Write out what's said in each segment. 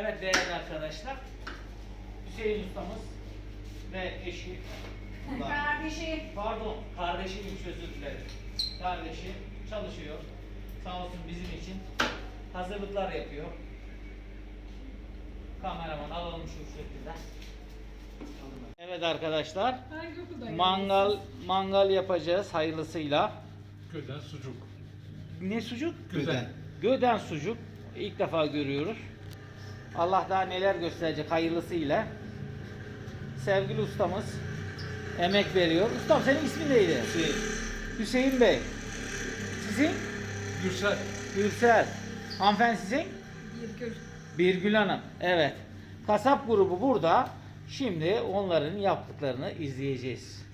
Evet değerli arkadaşlar. Hüseyin ustamız ve eşi, Kardeşi. pardon kardeşiymiş özür dilerim. Kardeşi çalışıyor. Sağ olsun bizim için hazırlıklar yapıyor. Kameraman alalım şu şekilde. Evet arkadaşlar. Mangal mangal yapacağız hayırlısıyla. Göden sucuk. Ne sucuk? Göden. Göden sucuk. İlk defa görüyoruz. Allah daha neler gösterecek hayırlısıyla. Sevgili ustamız emek veriyor. Ustam senin ismin neydi? Hüseyin. Hüseyin Bey. Sizin? Gürsel. Gürsel. Hanımefendi sizin? Birgül. Birgül Hanım. Evet. Kasap grubu burada. Şimdi onların yaptıklarını izleyeceğiz.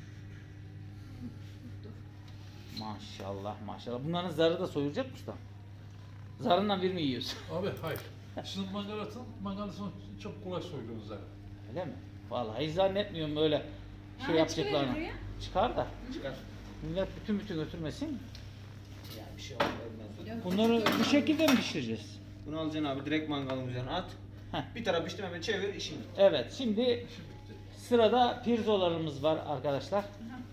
Maşallah maşallah. Bunların zarı da soyulacak mı ustam? Zarından bir mi yiyorsun? Abi hayır. Şimdi mangal atın, mangalın sonra çok kolay soyulur zaten. Öyle mi? Vallahi hiç zannetmiyorum böyle şey Ha, yapacaklarını. çıkıyor Çıkar da. Çıkar. Millet bütün bütün götürmesin. Yani bir şey olmaz. Bunları bu şekilde mi pişireceğiz? Bunu alacaksın abi direkt mangalın üzerine at. Heh. Bir taraf pişti hemen çevir işin. Evet şimdi sırada pirzolarımız var arkadaşlar. Aha,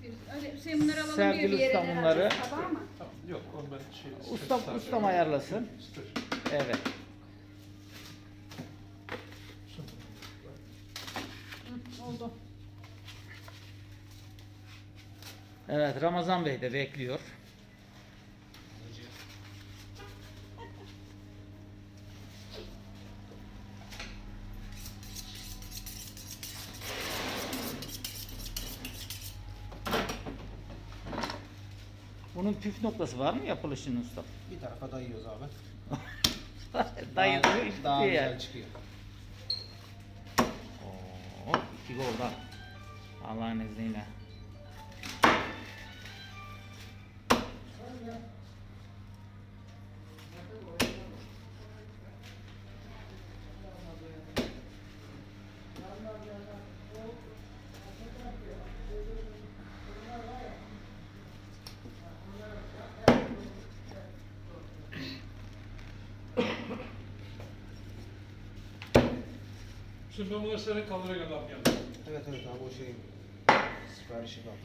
bir- Öyle Hüseyin bunları alalım Sevgili diyor bir yere. ustam bunları. Tamam mı? Tamam, yok onu ben şey... Ustam, ister- ustam ayarlasın. Evet. Şimdi. Hı, oldu. Evet Ramazan Bey de bekliyor. Bunun püf noktası var mı yapılışının usta? Bir tarafa dayıyoruz abi. Dayı daha, işte daha yani. güzel çıkıyor. Oo, iki gol daha. Allah'ın izniyle. Bunları senin kaldıra gönderdim yani. Evet evet abi o şey siparişi kaldı.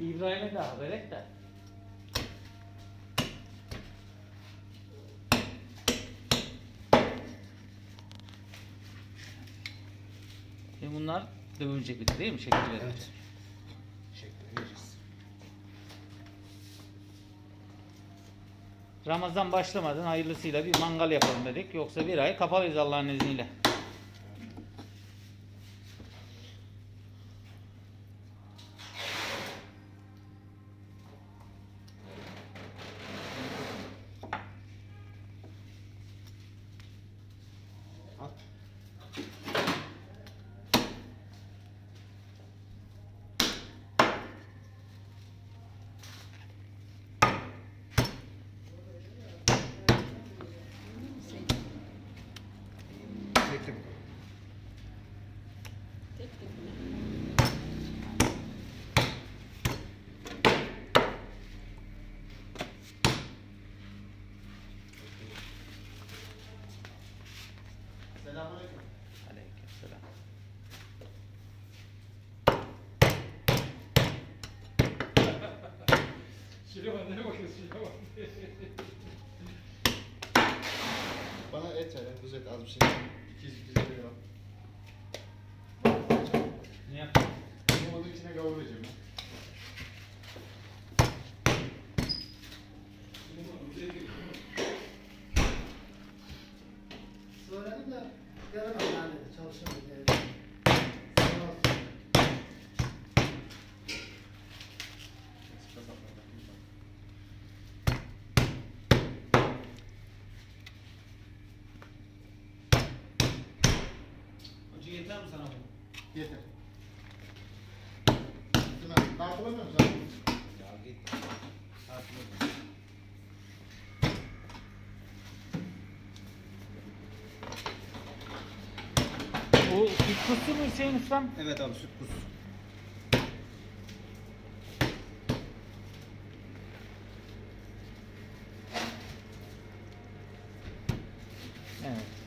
İbrahim'e de haber et de. Şimdi bunlar dövünecek bir de değil mi? Şekil verecek. Evet. Şekli vereceğiz. Ramazan başlamadan hayırlısıyla bir mangal yapalım dedik. Yoksa bir ay kapalıyız Allah'ın izniyle. Süleyman neye bakıyorsun Süleyman? Bana et ver, kuzu et az bir şey. 200 200 lira. Ne yaptın? Olmadığı içine kavuracağım ya. Söyledim de gelemem yani çalışamam diye. Sağ olsun. Acı yeter mi sana bu? Yeter. Değil mi? Tartılamıyor musun? Ya git. Tartılır. O süt kutusu mu Hüseyin Ustam? Evet abi süt kuzusu. Evet.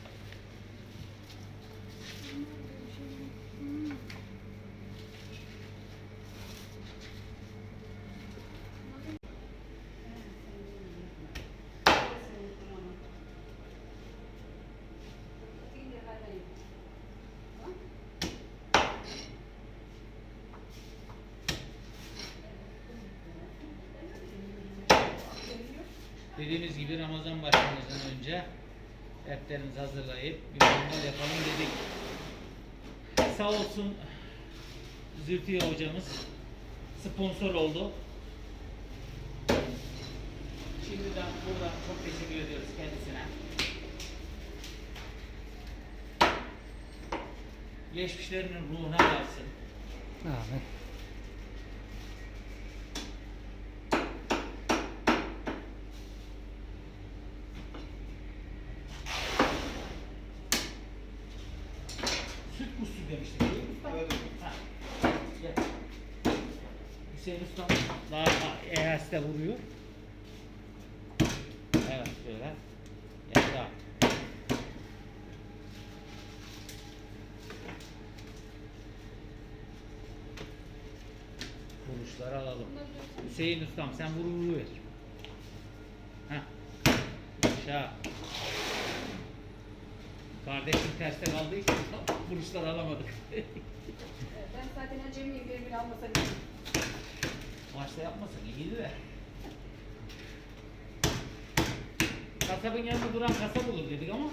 Dediğimiz gibi Ramazan başlamadan önce etlerimizi hazırlayıp bir mangal yapalım dedik. Sağ olsun Zülfiye hocamız sponsor oldu. Şimdiden buradan çok teşekkür ediyoruz kendisine. Geçmişlerinin ruhuna varsın. Amin. Süt kuzusu demiştik değil mi usta? Evet. Ha. Gel. Hüseyin Usta daha EHS'de vuruyor. Evet şöyle. Daha. Vuruşları alalım. Hüseyin Ustam sen vur vur ver. Heh. Aşağı. Kardeşim terste kaldığı için alamadık. Ben zaten acemiyim bir bile almasa Maçta yapmasak iyiydi de. Kasabın yanında duran kasap olur dedik ama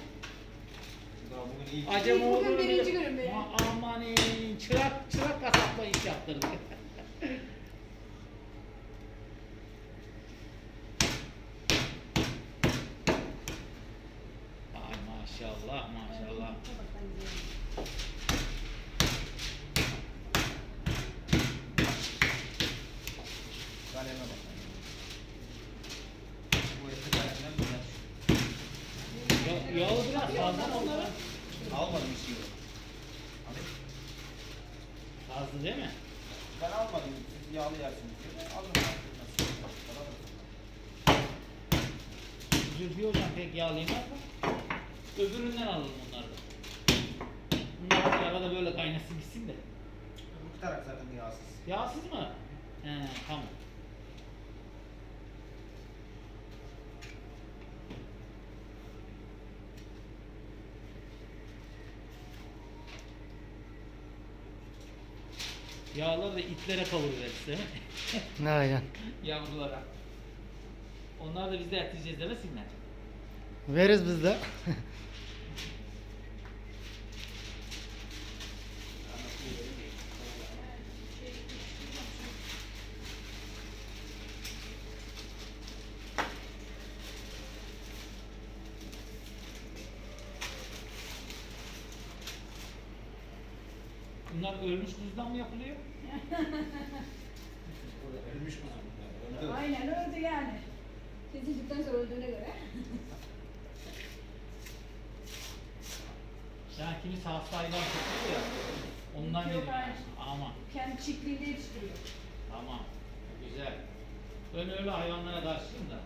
Daha bugün iyi. acaba İlk bugün olur birinci. Ma- Amanin çırak çırak kasapla iş yaptırdık. Ay maşallah maşallah. Kaleme bak. Bu eti kalemden güzel. Ya, yağı biraz fazla mı onlara? Almadım hiç yiyor. Fazla değil mi? Ben almadım. Siz yağlı yersiniz diye. Aldım Zülfü hocam pek yağlayamaz mı? Öbüründen alalım onları da. Bunlar bir arada böyle kaynasın gitsin de. Bu taraf zaten yağsız. Yağsız mı? He tamam. Yağları da itlere mi? Aynen. Yavrulara. Onlar da biz de et yiyeceğiz demesinler. Veririz biz de. Bunlar ölmüş kuzudan mı yapılıyor? Ölmüş. Öldü. Aynen öldü yani. Kesildikten sonra öldüğüne göre. Yani kimisi hasta hayvan tutuyor ya. Ondan Yok, dedim. hayır. Ama Kendi çiftliğinde yetiştiriyor. tamam. Güzel. Ben öyle hayvanlara karşıyım da.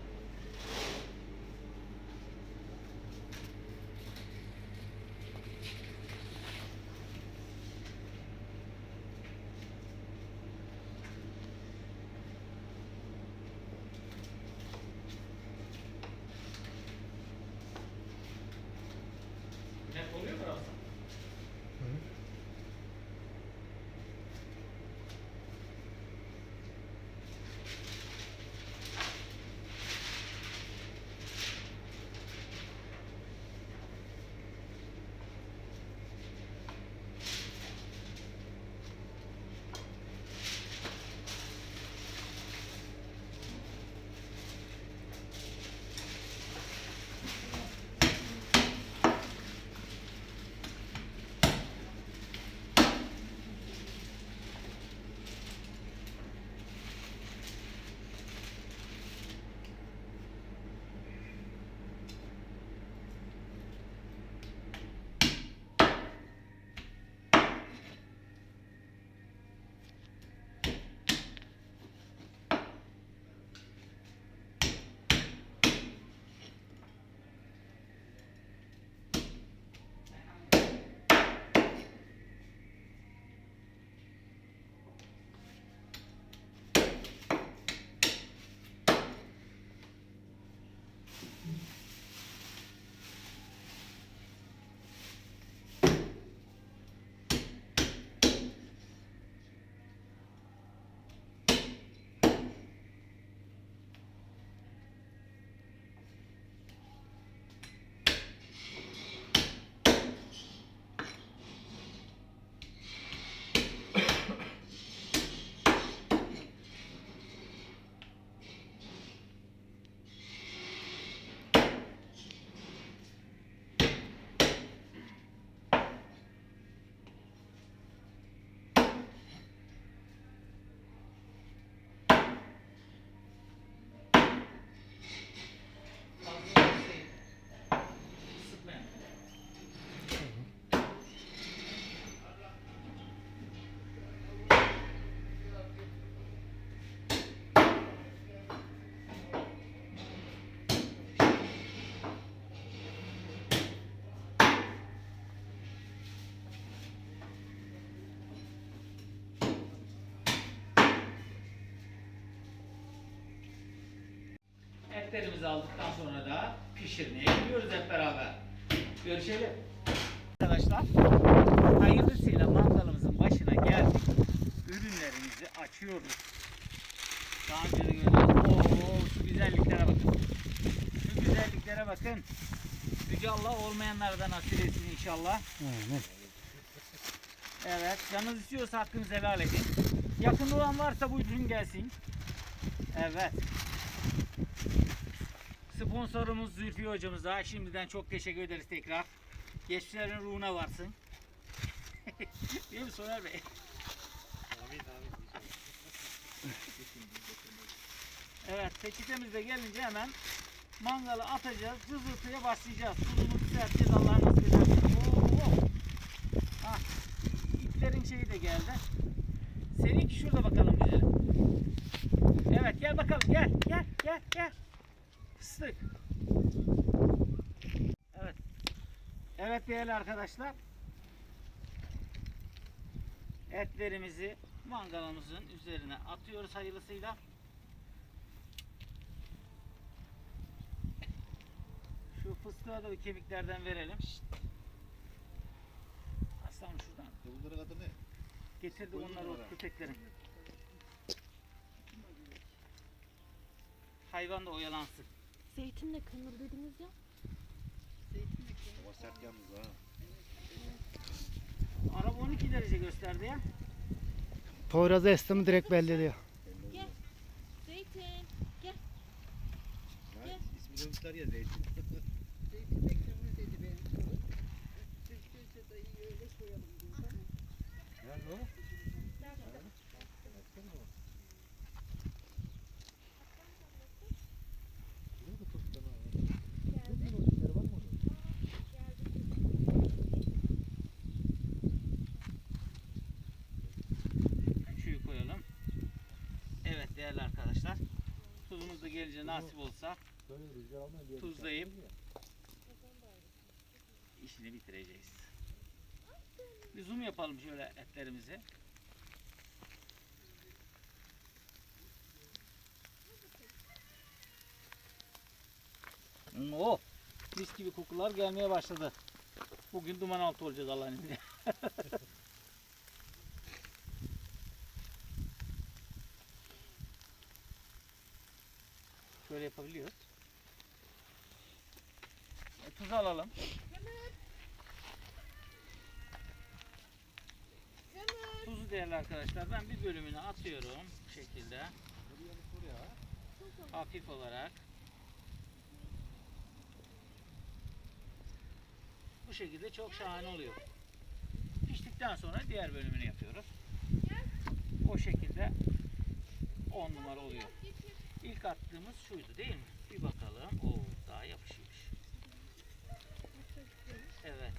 Etlerimizi aldıktan sonra da pişirmeye gidiyoruz hep beraber. Görüşelim. Arkadaşlar hayırlısıyla mangalımızın başına geldik. Ürünlerimizi açıyoruz. Daha önce de. Oo, şu güzelliklere bakın. Şu güzelliklere bakın. Yüce Allah olmayanlara da nasip etsin inşallah. Evet, canınız istiyorsa hakkınızı helal edin. Yakında olan varsa buyurun gelsin. Evet. Sponsorumuz Zülfü hocamıza şimdiden çok teşekkür ederiz tekrar. Geçmişlerin ruhuna varsın. Değil mi Soner Bey? Evet, peçetemiz gelince hemen mangalı atacağız, cızırtıya başlayacağız. Tuzunu düzelteceğiz Allah! Ah, şeyi de geldi. Seninki şurada bakalım güzelim. Evet gel bakalım gel gel gel gel. Fıstık. Evet. Evet değerli arkadaşlar. Etlerimizi mangalımızın üzerine atıyoruz hayırlısıyla. Şu fıstığa da bir kemiklerden verelim. Aslan şuradan. Bunların adı ne? Getirdi onları o köpeklerin. Hayvan da oyalansın. Zeytinle kırmızı dediniz ya. Ama sert yalnız ha. Araba 12 derece gösterdi ya. Poyraz'ı estimi direkt belli ediyor. Gel. Zeytin. Gel. Ha, ismi demişler ya zeytin. Nerede o? Nerede tostlar abi? Tostlar o içleri var mı orada? Küçüğü koyalım. Evet değerli arkadaşlar. Tuzumuz da gelince nasip olsa tuzlayıp işini bitireceğiz. Bir zoom yapalım şöyle etlerimizi. Oh! Mis gibi kokular gelmeye başladı. Bugün duman altı olacağız Allah'ın izniyle. yapabiliyoruz. E, tuz alalım. Tuzu değerli arkadaşlar ben bir bölümünü atıyorum bu şekilde. Hafif olarak. Bu şekilde çok şahane oluyor. Piştikten sonra diğer bölümünü yapıyoruz. O şekilde 10 numara oluyor. İlk attığımız şuydu değil mi? Bir bakalım. Oo daha yapışmış. Evet.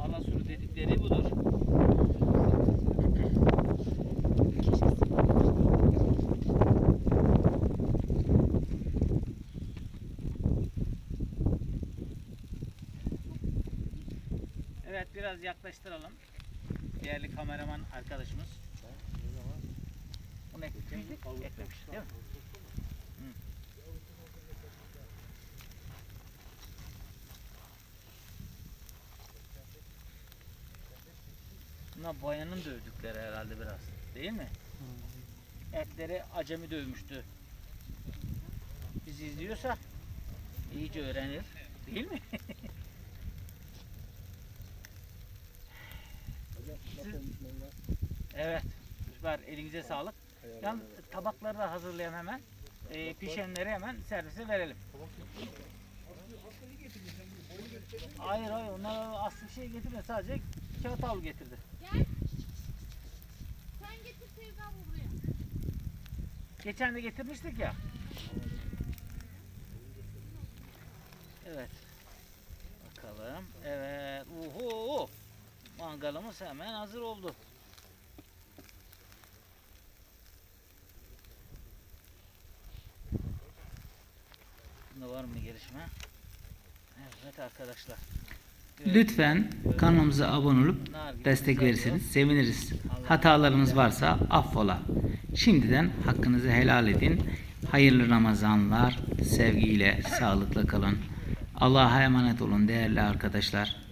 Alasuru dedikleri budur. Evet biraz yaklaştıralım. Değerli kameraman arkadaşımız. Bunu eklemiştik. Eklemiş değil mi? Hı. Bunlar bayanın dövdükleri herhalde biraz. Değil mi? Etleri acemi dövmüştü. Bizi izliyorsa iyice öğrenir. Değil mi? evet. Süper. Elinize sağlık. Yan tabakları da havırlayalım hemen. Ee, pişenleri hemen servise verelim. Hayır hayır onlar aslı şey getirmedi sadece kağıt havlu getirdi. Gel. Sen getir teyzem buraya. Geçen de getirmiştik ya. Evet. Bakalım. Evet. Uhu. Mangalımız hemen hazır oldu. Var mı gelişme? Evet arkadaşlar. Lütfen kanalımıza abone olup destek verirseniz seviniriz. Hatalarımız varsa affola. Şimdiden hakkınızı helal edin. Hayırlı Ramazanlar. Sevgiyle, sağlıkla kalın. Allah'a emanet olun değerli arkadaşlar.